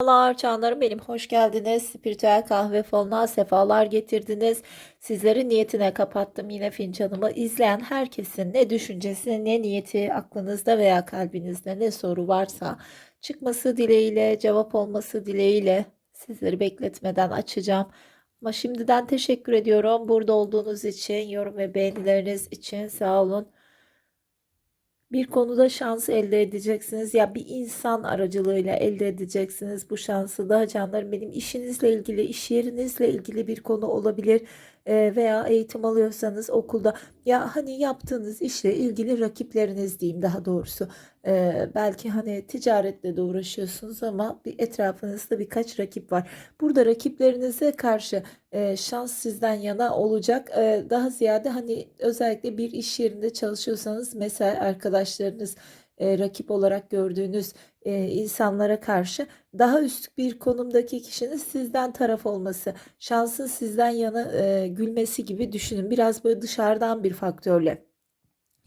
Merhabalar canlarım benim hoş geldiniz. Spiritüel kahve falına sefalar getirdiniz. Sizleri niyetine kapattım yine fincanımı. İzleyen herkesin ne düşüncesi ne niyeti aklınızda veya kalbinizde ne soru varsa çıkması dileğiyle cevap olması dileğiyle sizleri bekletmeden açacağım. Ama şimdiden teşekkür ediyorum burada olduğunuz için yorum ve beğenileriniz için sağ olun. Bir konuda şans elde edeceksiniz. Ya bir insan aracılığıyla elde edeceksiniz bu şansı. Da canlarım benim işinizle ilgili iş yerinizle ilgili bir konu olabilir veya eğitim alıyorsanız okulda ya hani yaptığınız işle ilgili rakipleriniz diyeyim daha doğrusu Eee, belki hani ticaretle de uğraşıyorsunuz ama bir etrafınızda birkaç rakip var burada rakiplerinize karşı e, şans sizden yana olacak. E, daha ziyade hani özellikle bir iş yerinde çalışıyorsanız mesela arkadaşlarınız e, rakip olarak gördüğünüz e, insanlara karşı daha üst bir konumdaki kişinin sizden taraf olması, şansın sizden yana e, gülmesi gibi düşünün. Biraz böyle dışarıdan bir faktörle.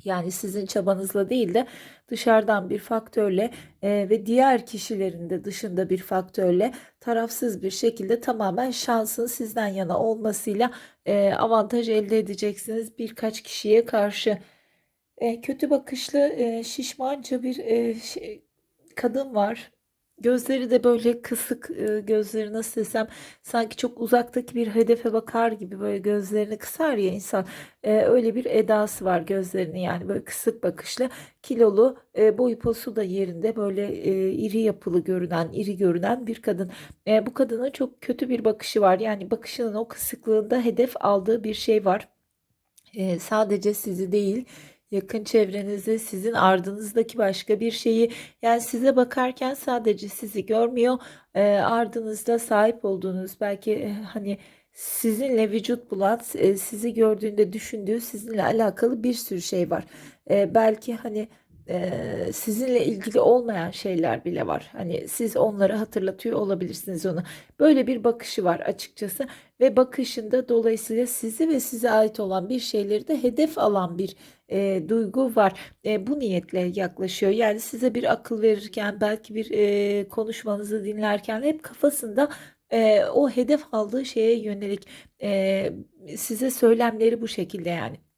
Yani sizin çabanızla değil de dışarıdan bir faktörle e, ve diğer kişilerin de dışında bir faktörle tarafsız bir şekilde tamamen şansın sizden yana olmasıyla e, avantaj elde edeceksiniz birkaç kişiye karşı. E, kötü bakışlı e, şişmanca bir e, kadın var. Gözleri de böyle kısık gözleri nasıl desem sanki çok uzaktaki bir hedefe bakar gibi böyle gözlerini kısar ya insan. E, öyle bir edası var gözlerini yani böyle kısık bakışlı kilolu e, boyu posu da yerinde böyle e, iri yapılı görünen iri görünen bir kadın. E, bu kadının çok kötü bir bakışı var yani bakışının o kısıklığında hedef aldığı bir şey var. E, sadece sizi değil yakın çevrenizi, sizin ardınızdaki başka bir şeyi yani size bakarken sadece sizi görmüyor, e, ardınızda sahip olduğunuz belki e, hani sizinle vücut bulan, e, sizi gördüğünde düşündüğü sizinle alakalı bir sürü şey var. E, belki hani sizinle ilgili olmayan şeyler bile var. Hani siz onları hatırlatıyor olabilirsiniz onu. Böyle bir bakışı var açıkçası ve bakışında dolayısıyla sizi ve size ait olan bir şeyleri de hedef alan bir e, duygu var. E, bu niyetle yaklaşıyor. Yani size bir akıl verirken belki bir e, konuşmanızı dinlerken hep kafasında e, o hedef aldığı şeye yönelik e, size söylemleri bu şekilde yani.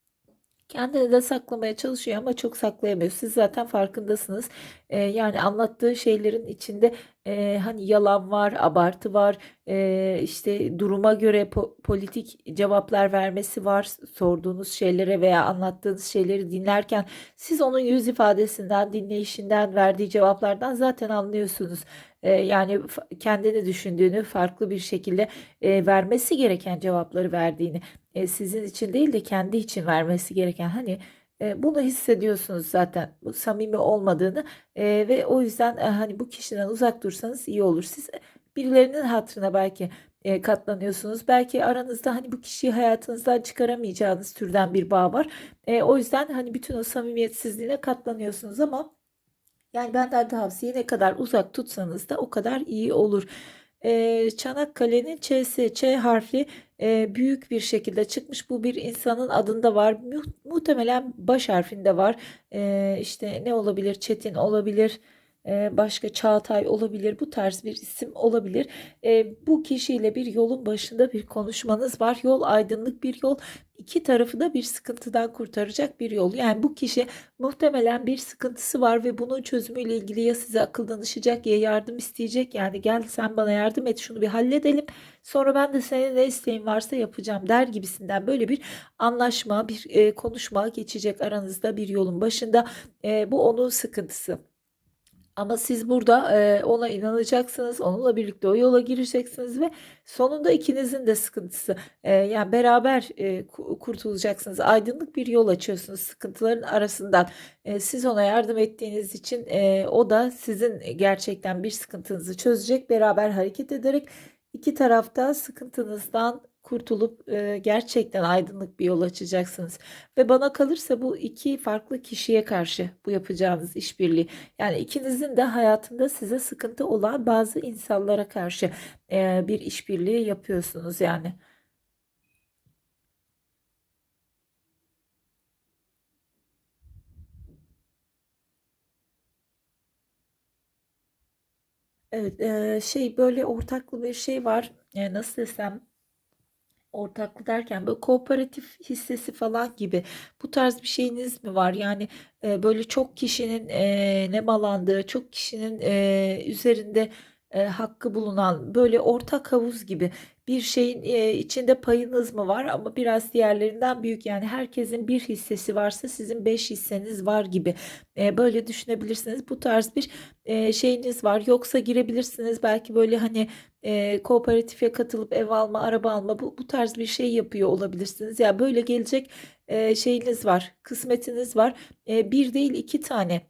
Kendini de saklamaya çalışıyor ama çok saklayamıyor. Siz zaten farkındasınız. Ee, yani anlattığı şeylerin içinde e, hani yalan var, abartı var, e, işte duruma göre po- politik cevaplar vermesi var. Sorduğunuz şeylere veya anlattığınız şeyleri dinlerken siz onun yüz ifadesinden, dinleyişinden, verdiği cevaplardan zaten anlıyorsunuz. Yani f- kendini düşündüğünü farklı bir şekilde vermesi gereken cevapları verdiğini sizin için değil de kendi için vermesi gereken hani bunu hissediyorsunuz zaten bu samimi olmadığını e, ve o yüzden e, hani bu kişiden uzak dursanız iyi olur. Siz birilerinin hatırına belki e, katlanıyorsunuz. Belki aranızda hani bu kişiyi hayatınızdan çıkaramayacağınız türden bir bağ var. E, o yüzden hani bütün o samimiyetsizliğine katlanıyorsunuz ama yani benden tavsiye ne kadar uzak tutsanız da o kadar iyi olur. Ee, Çanakkale'nin Ç'si, Ç harfi e, büyük bir şekilde çıkmış. Bu bir insanın adında var. Mu- muhtemelen baş harfinde var. Ee, işte ne olabilir? Çetin olabilir. Ee, başka Çağatay olabilir. Bu tarz bir isim olabilir. Ee, bu kişiyle bir yolun başında bir konuşmanız var. Yol aydınlık bir yol. İki tarafı da bir sıkıntıdan kurtaracak bir yol. Yani bu kişi Muhtemelen bir sıkıntısı var ve bunun çözümüyle ilgili ya size akıl danışacak ya yardım isteyecek. Yani gel sen bana yardım et şunu bir halledelim. Sonra ben de senin ne isteğin varsa yapacağım der gibisinden böyle bir anlaşma, bir e, konuşma geçecek aranızda bir yolun başında. E, bu onun sıkıntısı. Ama siz burada e, ona inanacaksınız, onunla birlikte o yola gireceksiniz ve sonunda ikinizin de sıkıntısı. E, yani beraber e, ku- kurtulacaksınız. Aydınlık bir yol açıyorsunuz sıkıntıların arasından. E, siz ona yardım ettiğiniz için e, o da sizin gerçekten bir sıkıntınızı çözecek. Beraber hareket ederek iki tarafta sıkıntınızdan kurtulup e, gerçekten aydınlık bir yol açacaksınız. Ve bana kalırsa bu iki farklı kişiye karşı bu yapacağınız işbirliği. Yani ikinizin de hayatında size sıkıntı olan bazı insanlara karşı e, bir işbirliği yapıyorsunuz yani. Evet, şey böyle ortaklı bir şey var. Nasıl desem ortaklı derken böyle kooperatif hissesi falan gibi bu tarz bir şeyiniz mi var? Yani e, böyle çok kişinin e, nemalandığı, çok kişinin e, üzerinde e, hakkı bulunan böyle ortak havuz gibi bir şeyin e, içinde payınız mı var ama biraz diğerlerinden büyük yani herkesin bir hissesi varsa sizin beş hisseniz var gibi E, böyle düşünebilirsiniz. Bu tarz bir e, şeyiniz var. Yoksa girebilirsiniz belki böyle hani e, kooperatife katılıp ev alma, araba alma bu, bu tarz bir şey yapıyor olabilirsiniz. Ya böyle gelecek e, şeyiniz var, kısmetiniz var. E, bir değil iki tane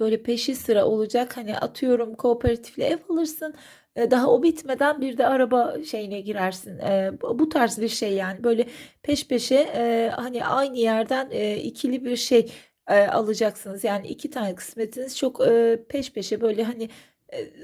böyle peşi sıra olacak. Hani atıyorum kooperatifle ev alırsın. E, Daha o bitmeden bir de araba şeyine girersin. E, bu tarz bir şey yani böyle peş peşe e, hani aynı yerden ikili bir şey alacaksınız. Yani iki tane kısmetiniz çok peş peşe böyle hani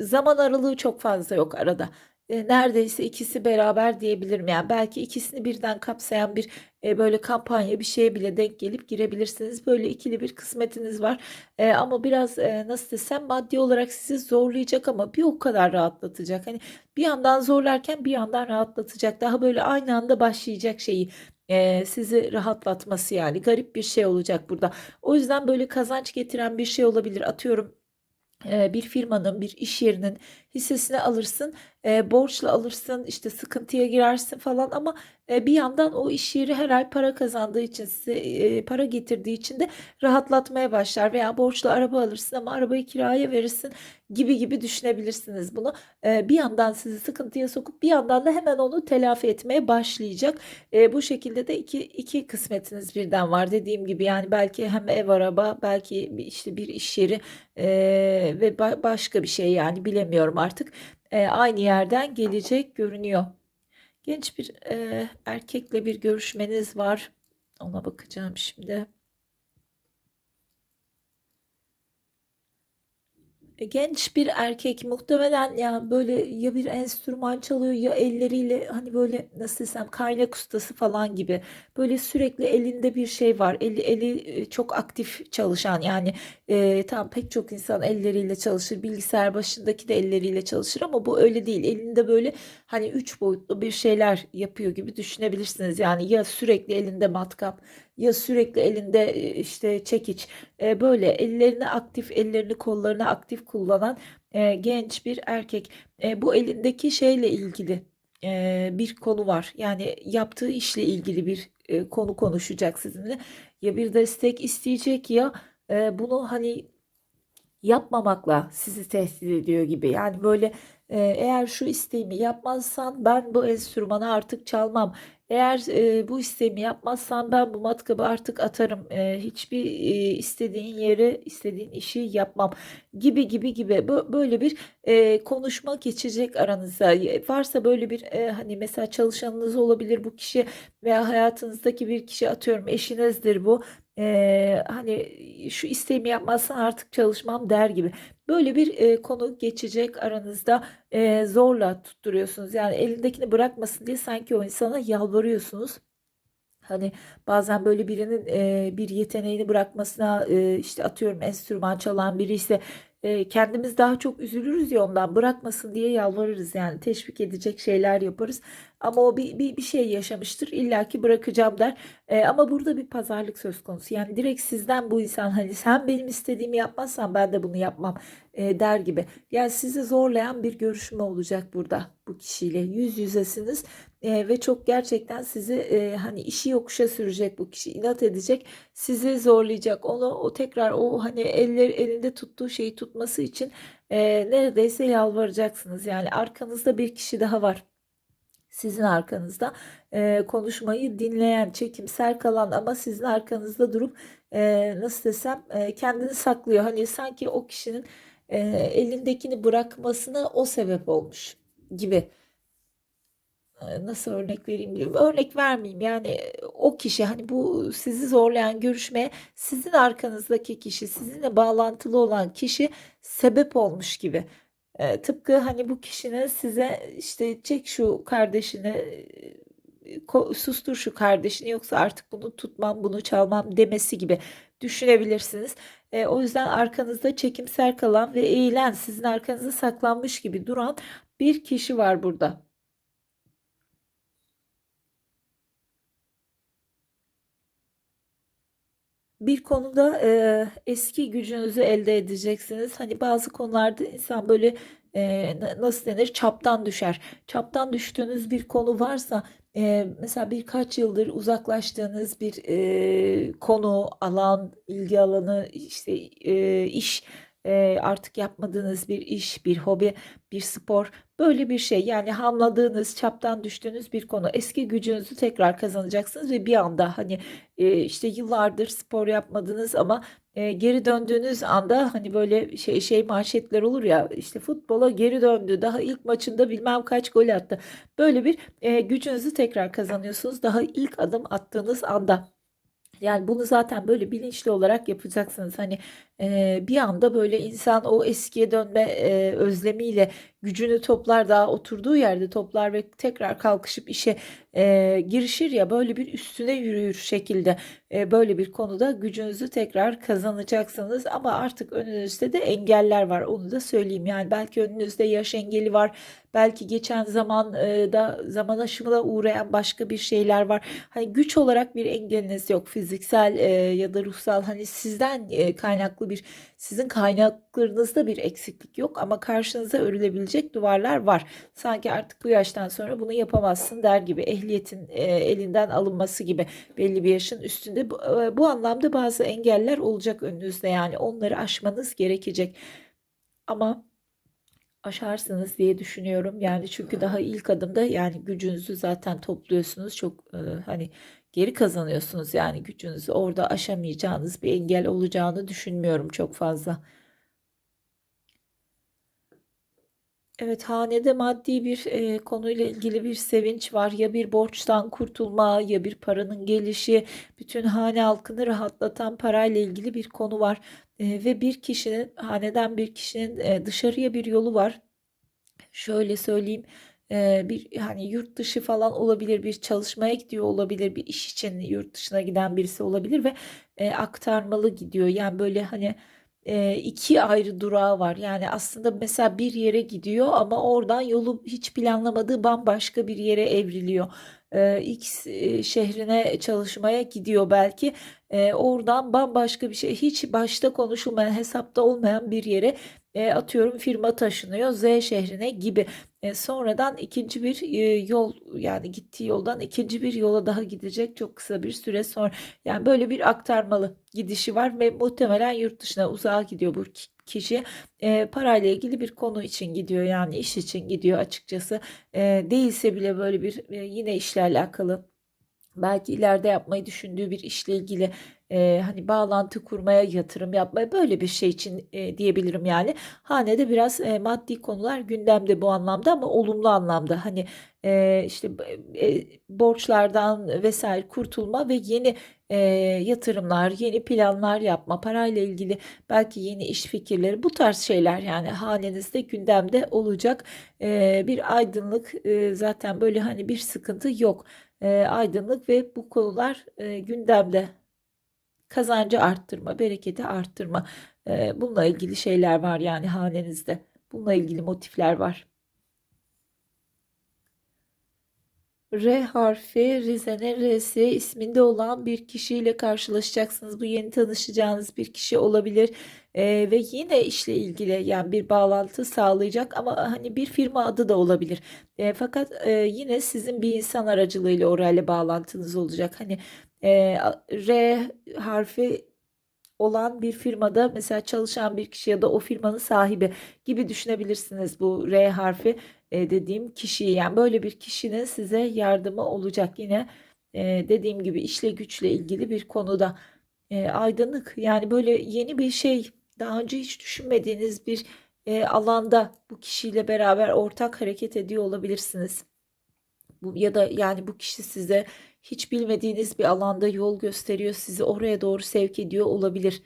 zaman aralığı çok fazla yok arada. E, neredeyse ikisi beraber diyebilirim. Yani belki ikisini birden kapsayan bir e, böyle kampanya bir şeye bile denk gelip girebilirsiniz. Böyle ikili bir kısmetiniz var. E, ama biraz e, nasıl desem maddi olarak sizi zorlayacak ama bir o kadar rahatlatacak. Hani bir yandan zorlarken bir yandan rahatlatacak. Daha böyle aynı anda başlayacak şeyi e, sizi rahatlatması yani garip bir şey olacak burada. O yüzden böyle kazanç getiren bir şey olabilir. Atıyorum e, bir firmanın, bir iş yerinin hissesini alırsın, e, borçla alırsın, işte sıkıntıya girersin falan ama e, bir yandan o iş yeri her ay para kazandığı için size e, para getirdiği için de rahatlatmaya başlar veya borçla araba alırsın ama arabayı kiraya verirsin gibi gibi düşünebilirsiniz bunu. E, bir yandan sizi sıkıntıya sokup bir yandan da hemen onu telafi etmeye başlayacak. E, bu şekilde de iki, iki kısmetiniz birden var dediğim gibi yani belki hem ev araba belki işte bir iş yeri e, ve ba- başka bir şey yani bilemiyorum artık E, aynı yerden gelecek görünüyor. Genç bir e, erkekle bir görüşmeniz var. Ona bakacağım şimdi. Genç bir erkek muhtemelen ya böyle ya bir enstrüman çalıyor ya elleriyle hani böyle nasıl desem kaynak ustası falan gibi. Böyle sürekli elinde bir şey var. Eli eli e, çok aktif çalışan yani e, tam pek çok insan elleriyle çalışır. Bilgisayar başındaki de elleriyle çalışır ama bu öyle değil. Elinde böyle hani üç boyutlu bir şeyler yapıyor gibi düşünebilirsiniz yani ya sürekli elinde matkap ya sürekli elinde e, işte çekiç e, böyle ellerini aktif, ellerini kollarını aktif kullanan e, genç bir erkek. E, bu elindeki şeyle ilgili e, bir konu var. Yani yaptığı işle ilgili bir e, konu konuşacak sizinle. Ya bir destek isteyecek ya e, bunu hani yapmamakla sizi tehdit ediyor gibi. Yani böyle e, eğer şu isteğimi yapmazsan ben bu enstrümanı artık çalmam. Eğer e, bu isteğimi yapmazsan ben bu matkabı artık atarım. E, hiçbir e, istediğin yere, istediğin işi yapmam gibi gibi gibi. Bö- Böyle bir e, konuşma geçecek aranızda. Varsa böyle bir e, hani mesela çalışanınız olabilir bu kişi veya hayatınızdaki bir kişi atıyorum eşinizdir bu. E, hani şu isteğimi yapmazsan artık çalışmam der gibi. Böyle bir e, konu geçecek aranızda e, zorla tutturuyorsunuz. Yani elindekini bırakmasın diye sanki o insana yalvarıyorsunuz. Hani bazen böyle birinin e, bir yeteneğini bırakmasına e, işte atıyorum enstrüman çalan biri ise e, kendimiz daha çok üzülürüz ya ondan bırakmasın diye yalvarırız yani teşvik edecek şeyler yaparız. Ama o bir, bir, bir şey yaşamıştır illaki bırakacağım der. E, ama burada bir pazarlık söz konusu. Yani direkt sizden bu insan hani sen benim istediğimi yapmazsan ben de bunu yapmam e, der gibi. Yani sizi zorlayan bir görüşme olacak burada bu kişiyle. Yüz yüzesiniz e, ve çok gerçekten sizi e, hani işi yokuşa sürecek bu kişi inat edecek sizi zorlayacak onu o tekrar o hani eller elinde tuttuğu şeyi tutması için e, neredeyse yalvaracaksınız yani arkanızda bir kişi daha var sizin arkanızda e, konuşmayı dinleyen, çekimser kalan ama sizin arkanızda durup e, nasıl desem e, kendini saklıyor. Hani sanki o kişinin e, elindekini bırakmasına o sebep olmuş gibi. E, Nasıl örnek vereyim bilmiyorum. Örnek vermeyeyim. Yani e, o kişi hani bu sizi zorlayan görüşmeye sizin arkanızdaki kişi, sizinle bağlantılı olan kişi sebep olmuş gibi. E, tıpkı hani bu kişinin size işte çek şu kardeşini ko- sustur şu kardeşini yoksa artık bunu tutmam, bunu çalmam demesi gibi düşünebilirsiniz. E, o yüzden arkanızda çekimser kalan ve eğilen, sizin arkanıza saklanmış gibi duran bir kişi var burada. Bir konuda e, eski gücünüzü elde edeceksiniz. Hani bazı konularda insan böyle e, na- nasıl denir çaptan düşer. Çaptan düştüğünüz bir konu varsa e, mesela birkaç yıldır uzaklaştığınız bir e, konu, alan, ilgi alanı, işte e, iş artık yapmadığınız bir iş, bir hobi, bir spor böyle bir şey. Yani hamladığınız, çaptan düştüğünüz bir konu. Eski gücünüzü tekrar kazanacaksınız ve bir anda hani işte yıllardır spor yapmadınız ama geri döndüğünüz anda hani böyle şey şey manşetler olur ya işte futbola geri döndü daha ilk maçında bilmem kaç gol attı böyle bir gücünüzü tekrar kazanıyorsunuz daha ilk adım attığınız anda. Yani bunu zaten böyle bilinçli olarak yapacaksınız. Hani bir anda böyle insan o eskiye dönme özlemiyle gücünü toplar daha oturduğu yerde toplar ve tekrar kalkışıp işe girişir ya böyle bir üstüne yürüyür şekilde böyle bir konuda gücünüzü tekrar kazanacaksınız. Ama artık önünüzde de engeller var onu da söyleyeyim. Yani belki önünüzde yaş engeli var. Belki geçen zaman da zaman aşımına uğrayan başka bir şeyler var. Hani güç olarak bir engeliniz yok. Fiziksel ya da ruhsal hani sizden kaynaklı bir sizin kaynaklarınızda bir eksiklik yok ama karşınıza örülebilecek duvarlar var. Sanki artık bu yaştan sonra bunu yapamazsın der gibi ehliyetin e, elinden alınması gibi belli bir yaşın üstünde bu, e, bu anlamda bazı engeller olacak önünüzde yani onları aşmanız gerekecek. Ama aşarsınız diye düşünüyorum. Yani çünkü daha ilk adımda yani gücünüzü zaten topluyorsunuz. Çok e, hani geri kazanıyorsunuz yani gücünüzü. Orada aşamayacağınız bir engel olacağını düşünmüyorum çok fazla. Evet, hanede maddi bir e, konuyla ilgili bir sevinç var. Ya bir borçtan kurtulma, ya bir paranın gelişi, bütün hane halkını rahatlatan parayla ilgili bir konu var. E, ve bir kişinin, haneden bir kişinin e, dışarıya bir yolu var. Şöyle söyleyeyim, bir hani yurt dışı falan olabilir, bir çalışmaya gidiyor olabilir, bir iş için yurt dışına giden birisi olabilir ve e, aktarmalı gidiyor. Yani böyle hani e, iki ayrı durağı var. Yani aslında mesela bir yere gidiyor ama oradan yolu hiç planlamadığı bambaşka bir yere evriliyor. E, X şehrine çalışmaya gidiyor belki. E, oradan bambaşka bir şey hiç başta konuşulmayan hesapta olmayan bir yere e, atıyorum firma taşınıyor Z şehrine gibi. E, sonradan ikinci bir e, yol yani gittiği yoldan ikinci bir yola daha gidecek çok kısa bir süre sonra. Yani böyle bir aktarmalı gidişi var ve muhtemelen yurt dışına uzağa gidiyor bu kişi. E, parayla ilgili bir konu için gidiyor yani iş için gidiyor açıkçası. E, değilse bile böyle bir e, yine işle alakalı belki ileride yapmayı düşündüğü bir işle ilgili e, hani bağlantı kurmaya, yatırım yapmaya böyle bir şey için e, diyebilirim yani. Hanede biraz e, maddi konular gündemde bu anlamda ama olumlu anlamda. Hani e, işte e, borçlardan vesaire kurtulma ve yeni e, yatırımlar, yeni planlar yapma, parayla ilgili belki yeni iş fikirleri bu tarz şeyler yani hanenizde gündemde olacak. E, bir aydınlık e, zaten böyle hani bir sıkıntı yok. E, aydınlık ve bu konular e, gündemde kazancı arttırma, bereketi arttırma. Ee, bununla ilgili şeyler var yani hanenizde. Bununla ilgili motifler var. R harfi Rize'nin R'si isminde olan bir kişiyle karşılaşacaksınız. Bu yeni tanışacağınız bir kişi olabilir. Ee, ve yine işle ilgili yani bir bağlantı sağlayacak ama hani bir firma adı da olabilir. Ee, fakat e, yine sizin bir insan aracılığıyla orayla bağlantınız olacak. Hani e, R harfi olan bir firmada mesela çalışan bir kişi ya da o firmanın sahibi gibi düşünebilirsiniz bu R harfi e, dediğim kişiyi. Yani böyle bir kişinin size yardımı olacak yine e, dediğim gibi işle güçle ilgili bir konuda e, aydınlık yani böyle yeni bir şey daha önce hiç düşünmediğiniz bir e, alanda bu kişiyle beraber ortak hareket ediyor olabilirsiniz. Bu ya da yani bu kişi size hiç bilmediğiniz bir alanda yol gösteriyor, sizi oraya doğru sevk ediyor olabilir.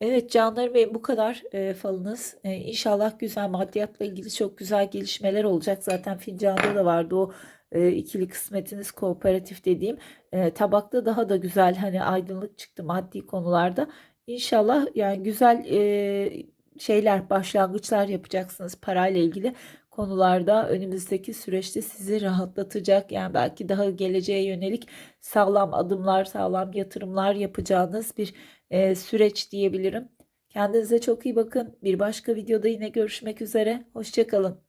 Evet Canlar Bey bu kadar e, falınız. E, İnşallah güzel maddiyatla ilgili çok güzel gelişmeler olacak. Zaten fincanda da vardı o e, ikili kısmetiniz kooperatif dediğim. E, tabakta daha da güzel hani aydınlık çıktı maddi konularda. İnşallah yani güzel e, şeyler başlangıçlar yapacaksınız parayla ilgili konularda önümüzdeki süreçte sizi rahatlatacak. Yani belki daha geleceğe yönelik sağlam adımlar, sağlam yatırımlar yapacağınız bir e, süreç diyebilirim. Kendinize çok iyi bakın. Bir başka videoda yine görüşmek üzere. Hoşça kalın.